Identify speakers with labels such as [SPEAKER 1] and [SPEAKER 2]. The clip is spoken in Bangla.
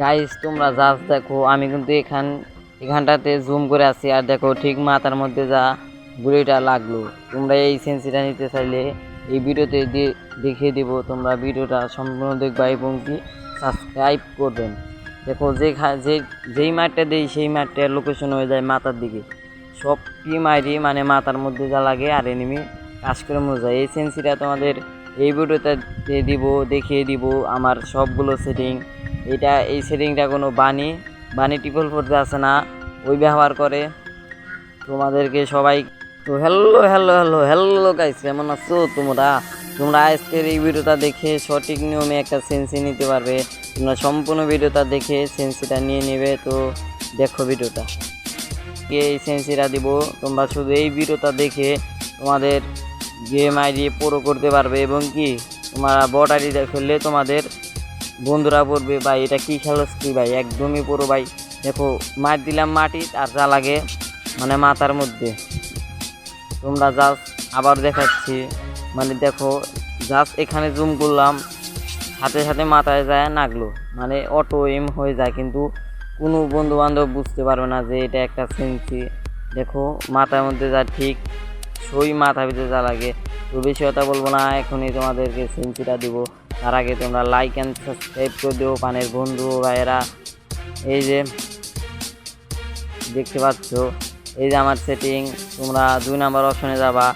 [SPEAKER 1] গাইস তোমরা জাস্ট দেখো, আমি কিন্তু এখান, এখানটাতে জুম করে আছি, আর দেখো ঠিক মাথার মধ্যে যা গুলিটা লাগল। তোমরা এই সেন্সিটা নিতে চাইলে এই ভিডিওতে দেখিয়ে দেবো, তোমরা ভিডিওটা সম্পূর্ণ দেখবা এবং কি সাবস্ক্রাইব করবেন। দেখো, যে যেই মাঠটা দেই, সেই মাঠটার লোকেশন হয়ে যায় মাথার দিকে। সব কি মারি মানে মাথার মধ্যে যা লাগে আর এনিমি কাজ করে মরে যায়। এই সেন্সিটা তোমাদের এই ভিডিওতে দিব, দেখিয়ে দিব, আমার সবগুলো সেটিং এটা, এই সেটিংটা কোনো বাণী। বাণী টিপল ফোরতে আছে না, ওই ব্যবহার করে। তোমাদেরকে সবাই তো hello hello hello hello guys কেমন আছো তোমরা? তোমরা আজকের এই ভিডিওটা দেখে সঠিক নিয়মে একটা সেন্সি নিতে পারবে। তোমরা সম্পূর্ণ ভিডিওটা দেখে সেন্সিটা নিয়ে নেবে, তো দেখো ভিডিওটা। এই সেন্সিটা দিব? তোমরা শুধু এই ভিডিওটা দেখে তোমাদের গেম আইডি পুরো করতে পারবে, এবং কি? তোমরা আইডি খেললে তোমাদের বন্ধুরা পড়বে ভাই, এটা কী খেলোস কি ভাই? একদমই পুরো ভাই। দেখো, মার দিলাম মাটি, আর যা লাগে মানে মাথার মধ্যে। তোমরা জাস্ট আবার দেখাচ্ছি। মানে দেখো জাস্ট এখানে জুম করলাম সাথে সাথে মাথায় যায় নাগলো মানে অটো এম হয়ে যায়, কিন্তু কোনো বন্ধু বান্ধব বুঝতে পারবে না যে এটা একটা সেন্সি। দেখো, মাথার মধ্যে যা ঠিক, সই মাথা ভিতরে যা লাগে। তো বেশি কথা বলব না, এখনই তোমাদেরকে সেন্সিটা দিব। তার আগে তোমরা লাইক অ্যান্ড সাবস্ক্রাইব করে দিও, পানের বন্ধু ভাইয়েরা। এই যে, দেখতে পাচ্ছ, এই যে আমার সেটিং তোমরা দুই নাম্বার অপশনে যাবা।